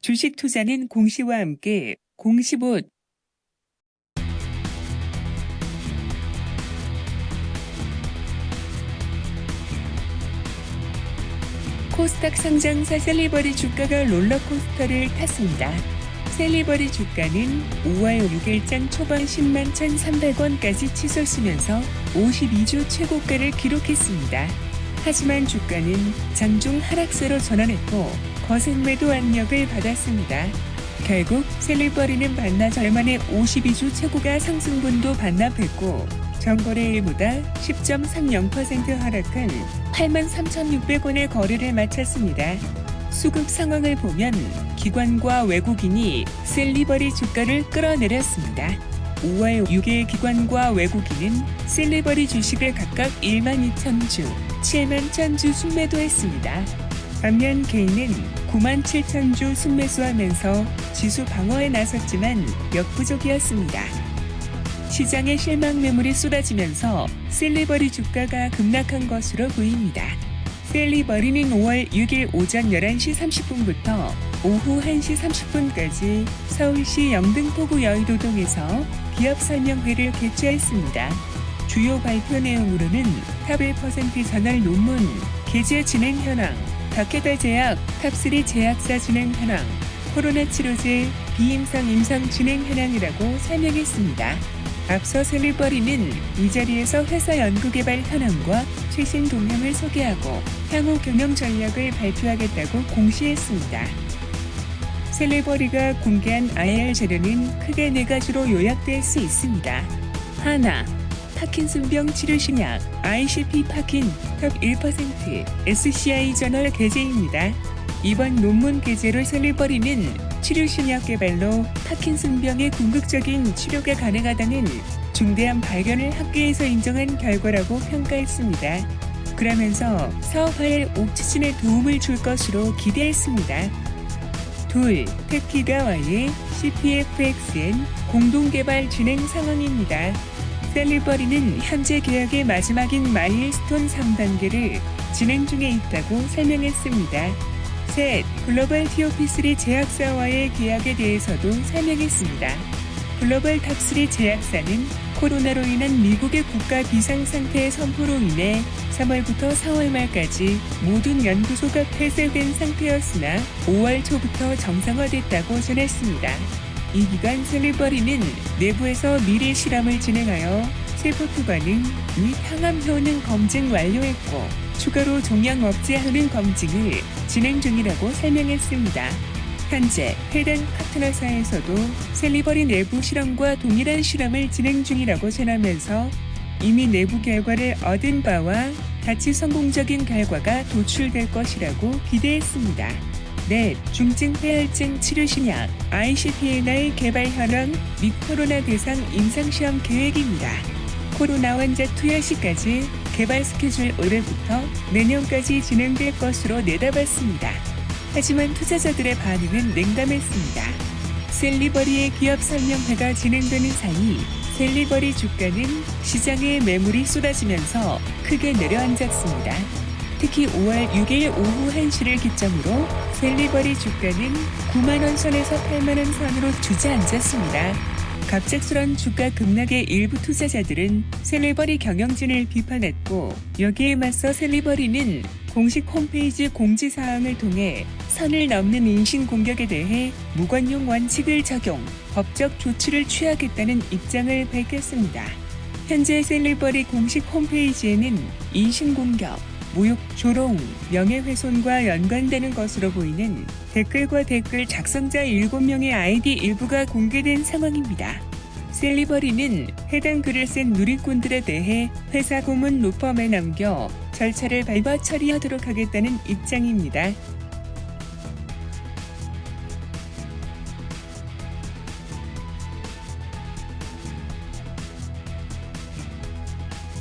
주식 투자는 공시와 함께 공시봇 코스닥 상장사 셀리버리 주가가 롤러코스터를 탔습니다. 셀리버리 주가는 5월 6일장 초반 10만 1,300원까지 치솟으면서 52주 최고가를 기록했습니다. 하지만 주가는 장중 하락세로 전환했고 거센 매도 압력을 받았습니다. 결국 셀리버리는 반나 절 만에 52주 최고가 상승분도 반납했고 전거래일보다 10.30% 하락한 83,600원의 거래를 마쳤습니다. 수급 상황을 보면 기관과 외국인이 셀리버리 주가를 끌어내렸습니다. 5월 6일 기관과 외국인은 셀리버리 주식을 각각 1만 2천 주, 7만 1천 주 순매도했습니다. 반면 개인은 9만 7천 주 순매수하면서 지수 방어에 나섰지만 역부족이었습니다. 시장에 실망 매물이 쏟아지면서 셀리버리 주가가 급락한 것으로 보입니다. 셀리버리는 5월 6일 오전 11시 30분부터 오후 1시 30분까지 서울시 영등포구 여의도동에서 기업 설명회를 개최했습니다. 주요 발표 내용으로는 탑1% 저널 논문, 개제 진행 현황, 다케다 제약, 탑3 제약사 진행 현황, 코로나 치료제, 비임상 임상 진행 현황이라고 설명했습니다. 앞서 셀리버리는 이 자리에서 회사 연구개발 현황과 최신 동향을 소개하고 향후 경영 전략을 발표하겠다고 공시했습니다. 셀리버리가 공개한 IR 자료는 크게 네 가지로 요약될 수 있습니다. 하나, 파킨슨병 치료 신약 ICP 파킨 탑1% SCI 저널 게재입니다. 이번 논문 게재로 셀리버리는 치료 신약 개발로 파킨슨병의 궁극적인 치료가 가능하다는 중대한 발견을 학계에서 인정한 결과라고 평가했습니다. 그러면서 사업 화일 옥추진에 도움을 줄 것으로 기대했습니다. 둘, 테키가와의 CPFXN 공동개발 진행 상황입니다. 셀리버리는 현재 계약의 마지막인 마일스톤 3단계를 진행 중에 있다고 설명했습니다. 셋, 글로벌 TOP3 제약사와의 계약에 대해서도 설명했습니다. 글로벌 탑3 제약사는 코로나로 인한 미국의 국가 비상상태 선포로 인해 3월부터 4월 말까지 모든 연구소가 폐쇄된 상태였으나 5월 초부터 정상화됐다고 전했습니다. 이 기간 셀리버리는 내부에서 미래 실험을 진행하여 세포 투 반응 및 항암 효능 검증 완료했고 추가로 종양 억제하는 검증을 진행 중이라고 설명했습니다. 현재 해당 파트너사에서도 셀리버리 내부 실험과 동일한 실험을 진행 중이라고 전하면서 이미 내부 결과를 얻은 바와 같이 성공적인 결과가 도출될 것이라고 기대했습니다. 넷, 중증 폐혈증 치료 신약 ICPNI 개발 현황 및 코로나 대상 임상시험 계획입니다. 코로나 환자 투여 시까지 개발 스케줄 올해부터 내년까지 진행될 것으로 내다봤습니다. 하지만 투자자들의 반응은 냉담했습니다. 셀리버리의 기업 설명회가 진행되는 사이 셀리버리 주가는 시장에 매물이 쏟아지면서 크게 내려앉았습니다. 특히 5월 6일 오후 1시를 기점으로 셀리버리 주가는 9만원 선에서 8만원 선으로 주저앉았습니다. 갑작스런 주가 급락에 일부 투자자들은 셀리버리 경영진을 비판했고 여기에 맞서 셀리버리는 공식 홈페이지 공지사항을 통해 선을 넘는 인신 공격에 대해 무관용 원칙을 적용, 법적 조치를 취하겠다는 입장을 밝혔습니다. 현재 셀리버리 공식 홈페이지에는 인신공격, 모욕, 조롱, 명예훼손과 연관되는 것으로 보이는 댓글과 댓글 작성자 7명의 아이디 일부가 공개된 상황입니다. 셀리버리는 해당 글을 쓴 누리꾼들에 대해 회사 고문 로펌에 남겨 절차를 밟아 처리하도록 하겠다는 입장입니다.